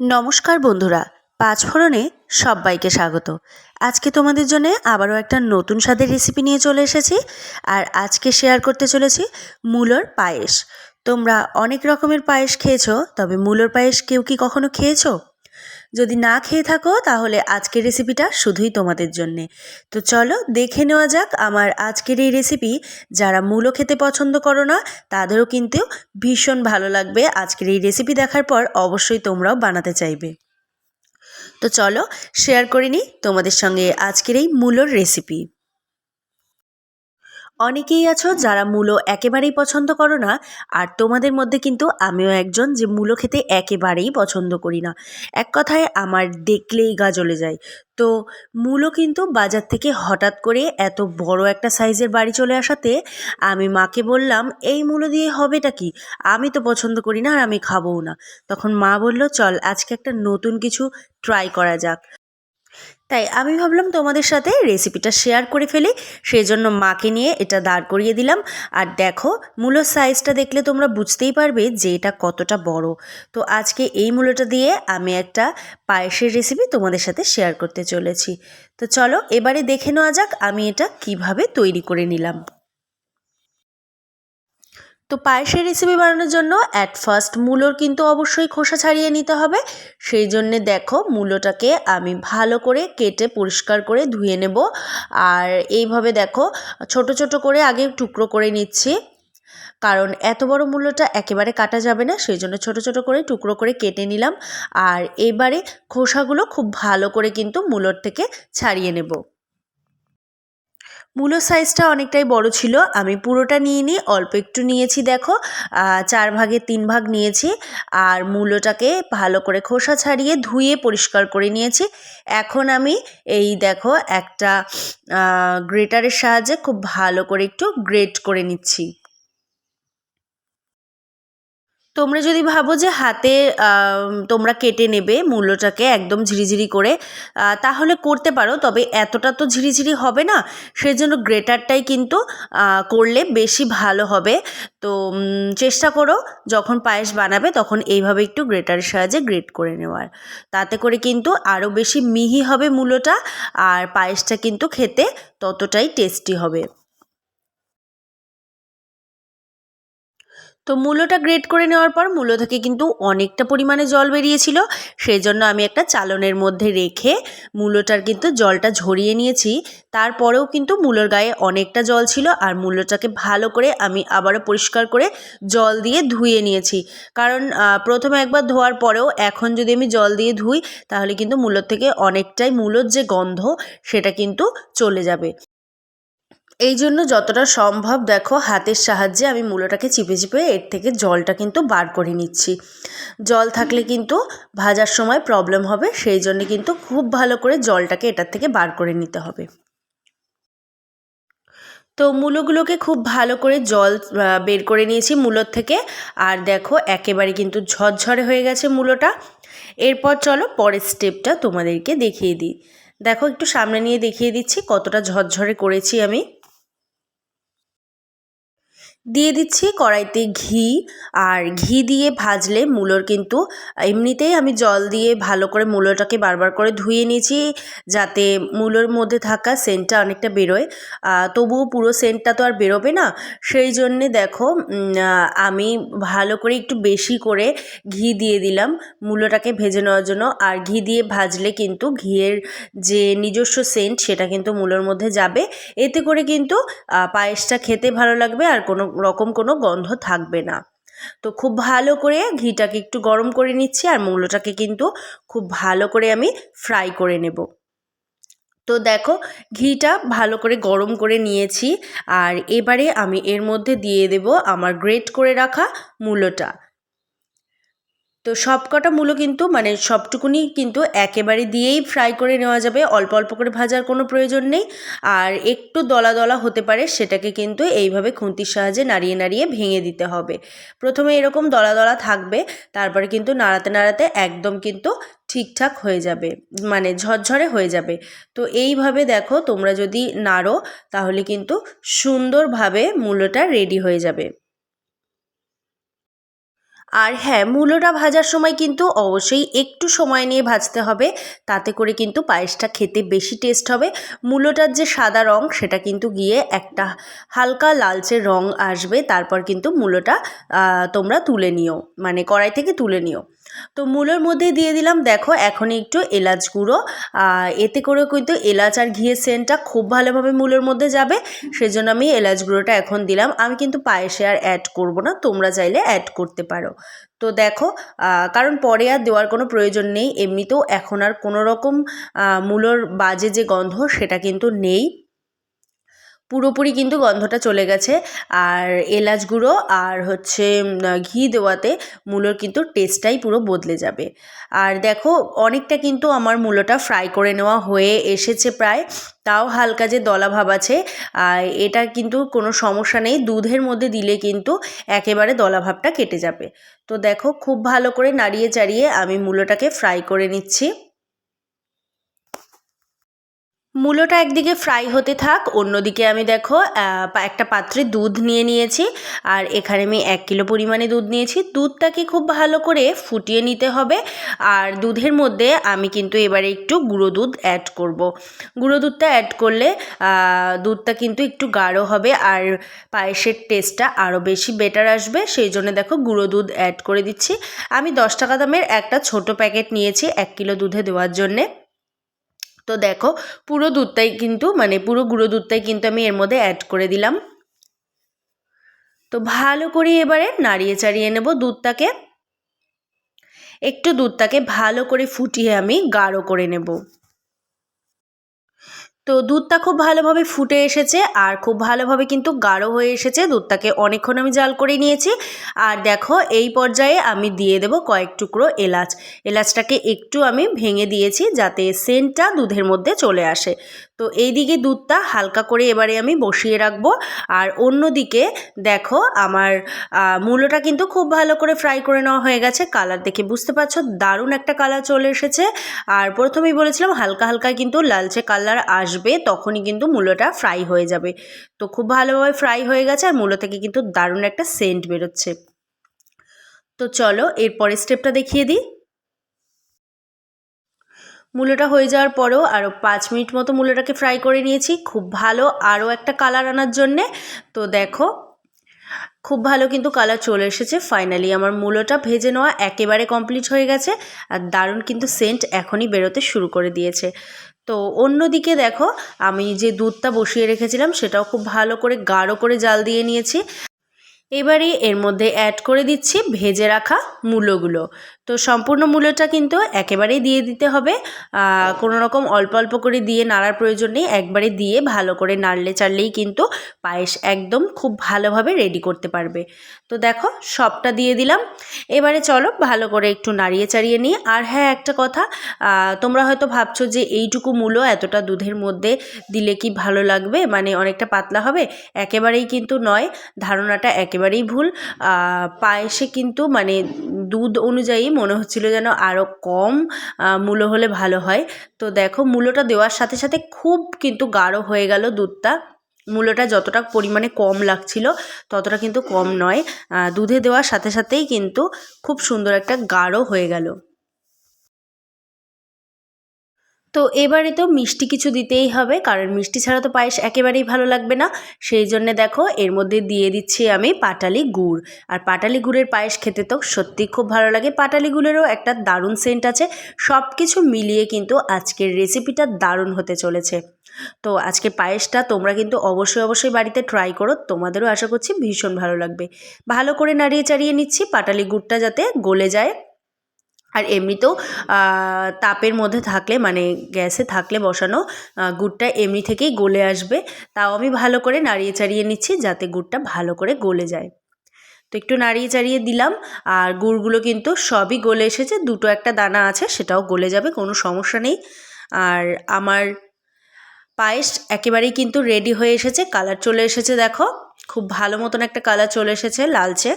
নমস্কার বন্ধুরা পাঁচফোড়নে সবাইকে স্বাগত। আজকে তোমাদের জন্য আবারও একটা নতুন স্বাদের রেসিপি নিয়ে চলে এসেছি আর আজকে শেয়ার করতে চলেছি মূলর পায়েস। তোমরা অনেক রকমের পায়েস খেয়েছো, তবে মূলর পায়েস কেউ কি কখনো খেয়েছো? যদি না খেয়ে থাকো, তাহলে আজকের রেসিপিটা শুধুই তোমাদের জন্যে। তো চলো দেখে নেওয়া যাক আমার আজকের এই রেসিপি যারা মূলো খেতে পছন্দ করো না, তাদেরও কিন্তু ভীষণ ভালো লাগবে আজকের এই রেসিপি দেখার পর। অবশ্যই তোমরাও বানাতে চাইবে। তো চলো শেয়ার করে নিই তোমাদের সঙ্গে আজকের এই মূলোর রেসিপি অনেকেই আছো যারা মূলো একেবারেই পছন্দ করো না, আর তোমাদের মধ্যে কিন্তু আমিও একজন যে মূলো খেতে একেবারেই পছন্দ করি না। এক কথায় আমার দেখলেই গা জ্বলে যায়। তো মূলো কিন্তু বাজার থেকে হঠাৎ করে এত বড় একটা সাইজের বাড়ি চলে আসাতে আমি মাকে বললাম, এই মূলো দিয়ে হবেটা কি? আমি তো পছন্দ করি না আর আমি খাবও না। তখন মা বলল, চল আজকে একটা নতুন কিছু ট্রাই করা যাক। তাই আমি ভাবলাম তোমাদের সাথে রেসিপিটা শেয়ার করে ফেলি। সেই জন্য মাকে নিয়ে এটা দাঁড় করিয়ে দিলাম। আর দেখো মূলোর সাইজটা দেখলে তোমরা বুঝতেই পারবে যে এটা কতটা বড়। তো আজকে এই মূলোটা দিয়ে আমি একটা পায়েসের রেসিপি তোমাদের সাথে শেয়ার করতে চলেছি। তো চলো, এবারে দেখে নেওয়া যাক আমি এটা কীভাবে তৈরি করে নিলাম। তো পায়েসের রেসিপি বানানোর জন্য অ্যাট ফার্স্ট মূলোর কিন্তু অবশ্যই খোসা ছাড়িয়ে নিতে হবে। সেই জন্যে দেখো মূলোটাকে আমি ভালো করে কেটে পরিষ্কার করে ধুয়ে নেব। আর এইভাবে দেখো ছোট ছোট করে আগে টুকরো করে নিচ্ছি। কারণ এত বড় মূল্যটা একেবারে কাটা যাবে না, সেই জন্য ছোটো ছোটো করে টুকরো করে কেটে নিলাম। আর এবারে খোসাগুলো খুব ভালো করে কিন্তু মূলোর থেকে ছাড়িয়ে নেব। মূলো সাইজটা অনেকটাই বড় ছিল। আমি পুরোটা নিয়ে নিই অল্প একটু নিয়েছি দেখো। চার ভাগে তিন ভাগ নিয়েছি আর মূলোটাকে ভালো করে খোসা ছাড়িয়ে ধুয়ে পরিষ্কার করে নিয়েছি। এখন আমি এই দেখো একটা গ্রেটারের সাহায্যে খুব ভালো করে একটু গ্রেট করে নিচ্ছি। তোমরা যদি ভাবো যে হাতে তোমরা কেটে নেবে মূল্যটাকে একদম ঝিরিঝিরি করে তাহলে করতে পারো, তবে এতটা তো ঝিরিঝিরি হবে না। সেই জন্য গ্রেটারটাই কিন্তু করলে বেশি ভালো হবে। তো চেষ্টা করো, যখন পায়েস বানাবে তখন এইভাবে একটু গ্রেটারের সাহায্যে গ্রেট করে নেওয়ার। তাতে করে কিন্তু আরও বেশি মিহি হবে মূলোটা আর পায়েসটা কিন্তু খেতে ততটাই টেস্টি হবে। তো মূলোটা গ্রেট করে নেওয়ার পর মূলো থেকে কিন্তু অনেকটা পরিমাণে জল বেরিয়েছিল। সেই জন্য আমি একটা চালনের মধ্যে রেখে মূলোটার কিন্তু জলটা ঝরিয়ে নিয়েছি। তারপরেও কিন্তু মূলোর গায়ে অনেকটা জল ছিল আর মূলোটাকে ভালো করে আমি আবারও পরিষ্কার করে জল দিয়ে ধুয়ে নিয়েছি। কারণ প্রথমে একবার ধোয়ার পরেও এখন যদি আমি জল দিয়ে ধুই, তাহলে কিন্তু মূলোর থেকে অনেকটাই মূলোর যে গন্ধ, সেটা কিন্তু চলে যাবে। এই জন্য যতটা সম্ভব দেখো হাতের সাহায্যে আমি মূলোটাকে চিপে চিপে এর থেকে জলটা কিন্তু বার করে নিচ্ছি। জল থাকলে কিন্তু ভাজার সময় প্রবলেম হবে সেই জন্য কিন্তু খুব ভালো করে জলটাকে এটার থেকে বার করে নিতে হবে। তো মূলোগুলোকে খুব ভালো করে জল বের করে নিয়েছি মূলোর থেকে। আর দেখো একেবারে কিন্তু ঝরঝরে হয়ে গেছে মূলোটা। এরপর চলো পরের স্টেপটা তোমাদেরকে দেখিয়ে দিই। দেখো একটু সামনে নিয়ে দেখিয়ে দিচ্ছি কতটা ঝরঝরে করেছি আমি। দিয়ে দিচ্ছি কড়াইতে ঘি আর ঘি দিয়ে ভাজলে মূলোর কিন্তু, এমনিতেই আমি জল দিয়ে ভালো করে মূলোটাকে বারবার করে ধুয়ে নিয়েছি যাতে মূলোর মধ্যে থাকা সেন্টটা অনেকটা বেরোয়। তবুও পুরো সেন্টটা তো আর বেরোবে না। সেই জন্যে দেখো আমি ভালো করে একটু বেশি করে ঘি দিয়ে দিলাম মূলোটাকে ভেজে নেওয়ার জন্য। আর ঘি দিয়ে ভাজলে কিন্তু ঘিয়ের যে নিজস্ব সেন্ট সেটা কিন্তু মূলোর মধ্যে যাবে। এতে করে কিন্তু পায়েসটা খেতে ভালো লাগবে আর কোনো রকম কোনো গন্ধ থাকবে না। তো খুব ভালো করে ঘিটাকে একটু গরম করে নিচ্ছি আর মূলোটাকে কিন্তু খুব ভালো করে আমি ফ্রাই করে নেব। তো দেখো ঘিটা ভালো করে গরম করে নিয়েছি আর এবারে আমি এর মধ্যে দিয়ে দেব আমার গ্রেট করে রাখা মূলোটা তো সব কটা মূলো কিন্তু মানে সবটুকুনি কিন্তু একেবারে দিয়েই ফ্রাই করে নেওয়া যাবে। অল্প অল্প করে ভাজার কোনো প্রয়োজন নেই। আর একটু দলা দলা হতে পারে, সেটাকে কিন্তু এইভাবে খুন্তির সাহায্যে নাড়িয়ে নাড়িয়ে ভেঙে দিতে হবে। প্রথমে এরকম দলা দলা থাকবে, তারপরে কিন্তু নাড়াতে নাড়াতে একদম কিন্তু ঠিকঠাক হয়ে যাবে মানে ঝরঝরে হয়ে যাবে। তো এইভাবে দেখো, তোমরা যদি নাড়ো, তাহলে কিন্তু সুন্দরভাবে মূলোটা রেডি হয়ে যাবে। আর হ্যাঁ মূলোটা ভাজার সময় কিন্তু অবশ্যই একটু সময় নিয়ে ভাজতে হবে। তাতে করে কিন্তু পায়েসটা খেতে বেশি টেস্ট হবে। মূলোটার যে সাদা রং, সেটা কিন্তু গিয়ে একটা হালকা লালচে রং আসবে। তারপর কিন্তু মূলোটা তোমরা তুলে নিও। মানে কড়াই থেকে তুলে নিও। তো মূলোর মধ্যে দিয়ে দিলাম, দেখো এখন একটু এলাচ গুঁড়ো। এতে করেও কিন্তু এলাচ আর ঘিয়ের সেন্টটা খুব ভালোভাবে মূলোর মধ্যে যাবে। সেজন্য আমি এলাচ গুঁড়োটা এখন দিলাম। আমি কিন্তু পায়েসে আর অ্যাড করব না। তোমরা চাইলে অ্যাড করতে পারো। তো দেখো কারণ পরে আর দেওয়ার কোনো প্রয়োজন নেই। এমনিতেও এখন আর কোনো রকম মূলোর বাজে যে গন্ধ সেটা কিন্তু নেই। পুরোপুরি কিন্তু গন্ধটা চলে গেছে। আর এলাচ গুঁড়ো আর হচ্ছে ঘি দেওয়াতে মূলোর কিন্তু টেস্টটাই পুরো বদলে যাবে। আর দেখো, অনেকটা কিন্তু আমার মূলোটা ফ্রাই করে নেওয়া হয়ে এসেছে প্রায়। তাও হালকা যে দলা ভাব আছে, আর এটা কিন্তু কোনো সমস্যা নেই। দুধের মধ্যে দিলে কিন্তু একেবারে দলা ভাবটা কেটে যাবে। তো দেখো, খুব ভালো করে নাড়িয়ে চাড়িয়ে আমি মূলোটাকে ফ্রাই করে নিচ্ছি। মূলোটা একদিকে ফ্রাই হতে থাক, অন্যদিকে আমি দেখো একটা পাত্রে দুধ নিয়ে নিয়েছি। আর এখানে আমি এক কিলো পরিমাণে দুধ নিয়েছি। দুধটাকে খুব ভালো করে ফুটিয়ে নিতে হবে। আর দুধের মধ্যে আমি কিন্তু এবারে একটু গুঁড়ো দুধ অ্যাড করব। গুঁড়ো দুধটা অ্যাড করলে দুধটা কিন্তু একটু গাঢ় হবে আর পায়েসের টেস্টটা আরও বেশি বেটার আসবে। সেই জন্য দেখো গুঁড়ো দুধ অ্যাড করে দিচ্ছি। আমি দশ টাকা দামের একটা ছোট প্যাকেট নিয়েছি এক কিলো দুধে দেওয়ার জন্যে। তো দেখো, পুরো দুধটাই কিন্তু মানে পুরো গুঁড়ো দুধটাই কিন্তু আমি এর মধ্যে অ্যাড করে দিলাম। তো ভালো করে এবারে নাড়িয়ে চাড়িয়ে নেব দুধটাকে। একটু দুধটাকে ভালো করে ফুটিয়ে আমি গাঢ় করে নেব। তো দুধটা খুব ভালোভাবে ফুটে এসেছে আর খুব ভালোভাবে কিন্তু গাঢ় হয়ে এসেছে। দুধটাকে অনেকক্ষণ আমি জাল করে নিয়েছি। আর দেখো, এই পর্যায়ে আমি দিয়ে দেব কয়েক টুকরো এলাচ। এলাচটাকে একটু আমি ভেঙে দিয়েছি যাতে সেন্টটা দুধের মধ্যে চলে আসে। তো এইদিকে দুধটা হালকা করে এবারে আমি বসিয়ে রাখব। আর অন্যদিকে দেখো আমার মূলোটা কিন্তু খুব ভালো করে ফ্রাই করে নেওয়া হয়ে গেছে। কালার দেখে বুঝতে পারছ? দারুণ একটা কালার চলে এসেছে। আর প্রথমেই বলেছিলাম হালকা হালকা কিন্তু লালচে কালার আসবে, তখনই কিন্তু মূলোটা ফ্রাই হয়ে যাবে। তো খুব ভালোভাবে ফ্রাই হয়ে গেছে আর মূলো থেকে কিন্তু দারুণ একটা সেন্ট বেরোচ্ছে। তো চলো এরপরের স্টেপটা দেখিয়ে দিই। মূলোটা হয়ে যাওয়ার পরেও আরও পাঁচ মিনিট মতো মূলোটাকে ফ্রাই করে নিয়েছি। খুব ভালো আরও একটা কালার আনার জন্যে। তো দেখো, খুব ভালো কিন্তু কালার চলে এসেছে। ফাইনালি আমার মূলোটা ভেজে নেওয়া একেবারে কমপ্লিট হয়ে গেছে আর দারুণ কিন্তু সেন্ট এখনই বেরোতে শুরু করে দিয়েছে। তো অন্যদিকে দেখো, আমি যে দুধটা বসিয়ে রেখেছিলাম সেটাও খুব ভালো করে গাঢ় করে জাল দিয়ে নিয়েছি। এবারে এর মধ্যে অ্যাড করে দিচ্ছি ভেজে রাখা মূলোগুলো তো সম্পূর্ণ মূল্যটা কিন্তু একেবারেই দিয়ে দিতে হবে। কোনো রকম অল্প অল্প করে দিয়ে নাড়ার প্রয়োজন নেই। একবারে দিয়ে ভালো করে নাড়লে চাড়লেই কিন্তু পায়েস একদম খুব ভালোভাবে রেডি করতে পারবে। তো দেখো, সবটা দিয়ে দিলাম। এবারে চলো ভালো করে একটু নাড়িয়ে চাড়িয়ে নিই। আর হ্যাঁ একটা কথা তোমরা হয়তো ভাবছ যে এইটুকু মূলো এতটা দুধের মধ্যে দিলে কি ভালো লাগবে? মানে অনেকটা পাতলা হবে? একেবারেই কিন্তু নয়। ধারণাটা একেবারেই ভুল। পায়েসে কিন্তু মানে দুধ অনুযায়ী মনে হচ্ছিল যেন আরও কম মূলো হলে ভালো হয়। তো দেখো মূলোটা দেওয়ার সাথে সাথে খুব কিন্তু গাঢ় হয়ে গেল দুধটা। মূলোটা যতটা পরিমাণে কম লাগছিল, ততটা কিন্তু কম নয়। দুধে দেওয়ার সাথে সাথেই কিন্তু খুব সুন্দর একটা গাঢ় হয়ে গেল। তো এবারে তো মিষ্টি কিছু দিতেই হবে, কারণ মিষ্টি ছাড়া তো পায়েস একেবারেই ভালো লাগবে না। সেই জন্যে দেখো, এর মধ্যে দিয়ে দিচ্ছি আমি পাটালি গুড়। আর পাটালি গুড়ের পায়েস খেতে তো সত্যি খুব ভালো লাগে। পাটালি গুড়েরও একটা দারুণ সেন্ট আছে। সব কিছু মিলিয়ে কিন্তু আজকের রেসিপিটা দারুণ হতে চলেছে। তো আজকে পায়েসটা তোমরা কিন্তু অবশ্যই অবশ্যই বাড়িতে ট্রাই করো। তোমাদেরও আশা করছি ভীষণ ভালো লাগবে। ভালো করে নাড়িয়ে চাড়িয়ে নিচ্ছি পাটালি গুড়টা যাতে গলে যায়। আর এমনিতেও তাপের মধ্যে থাকলে মানে গ্যাসে থাকলে বসানো গুড়টা এমনি থেকেই গলে আসবে। তাও আমি ভালো করে নাড়িয়ে চাড়িয়ে নিচ্ছি যাতে গুড়টা ভালো করে গলে যায়। তো একটু নাড়িয়ে চাড়িয়ে দিলাম, আর গুড়গুলো কিন্তু সবই গলে এসেছে, দুটো একটা দানা আছে, সেটাও গলে যাবে, কোনো সমস্যা নেই। আর আমার পায়েস একেবারেই কিন্তু রেডি হয়ে এসেছে কালার চলে এসেছে, দেখো। খুব ভালো মতন একটা কালার চলে এসেছে লালচে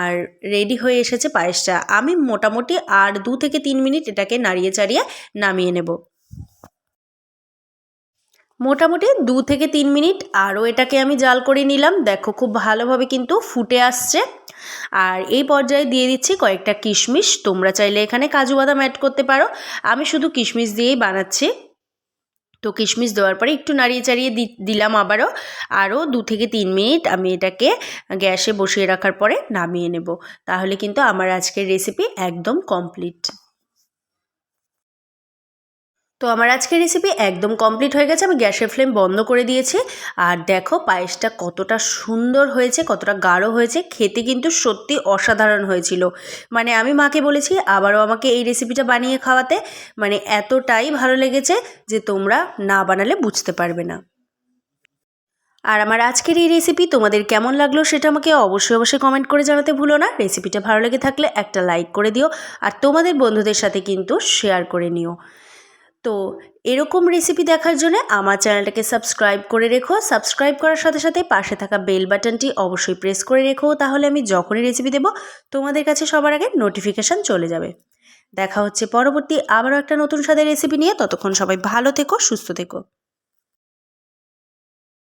আর রেডি হয়ে এসেছে পায়েসটা। আমি মোটামুটি আর দু থেকে তিন মিনিট এটাকে নাড়িয়ে চাড়িয়ে নামিয়ে নেব। মোটামুটি দু থেকে তিন মিনিট আরও এটাকে আমি জাল করে নিলাম। দেখো খুব ভালোভাবে কিন্তু ফুটে আসছে। আর এই পর্যায়ে দিয়ে দিচ্ছি কয়েকটা কিশমিশ। তোমরা চাইলে এখানে কাজু বাদাম অ্যাড করতে পারো। আমি শুধু কিশমিশ দিয়েই বানাচ্ছি। তো কিশমিশ দেওয়ার পরে একটু নাড়িয়ে চাড়িয়ে দিলাম আবারও। আরও দু থেকে তিন মিনিট আমি এটাকে গ্যাসে বসিয়ে রাখার পরে নামিয়ে নেব। তাহলে কিন্তু আমার আজকের রেসিপি একদম কমপ্লিট তো আমার আজকের রেসিপি একদম কমপ্লিট হয়ে গেছে, আমি গ্যাসের ফ্লেম বন্ধ করে দিয়েছি। আর দেখো পায়েসটা কতটা সুন্দর হয়েছে, কতটা গাঢ় হয়েছে, খেতে কিন্তু সত্যি অসাধারণ হয়েছিল। মানে আমি মাকে বলেছি, আবারও আমাকে এই রেসিপিটা বানিয়ে খাওয়াতে। মানে এতটাই ভালো লেগেছে যে তোমরা না বানালে বুঝতে পারবে না। আর আমার আজকের এই রেসিপি তোমাদের কেমন লাগল সেটা আমাকে অবশ্যই অবশ্যই কমেন্ট করে জানাতে ভুলো না। রেসিপিটা ভালো লেগে থাকলে একটা লাইক করে দিও। আর তোমাদের বন্ধুদের সাথে কিন্তু শেয়ার করে নিও। তো এরকম রেসিপি দেখার জন্য আমার চ্যানেলটাকে সাবস্ক্রাইব করে রেখো। সাবস্ক্রাইব করার সাথে সাথে পাশে থাকা বেল বাটনটি অবশ্যই প্রেস করে রেখো। তাহলে আমি যখনই রেসিপি দেবো, তোমাদের কাছে সবার আগে নোটিফিকেশান চলে যাবে। দেখা হচ্ছে পরবর্তী আবারও একটা নতুন স্বাদের রেসিপি নিয়ে। ততক্ষণ সবাই ভালো থেকো, সুস্থ থেকো।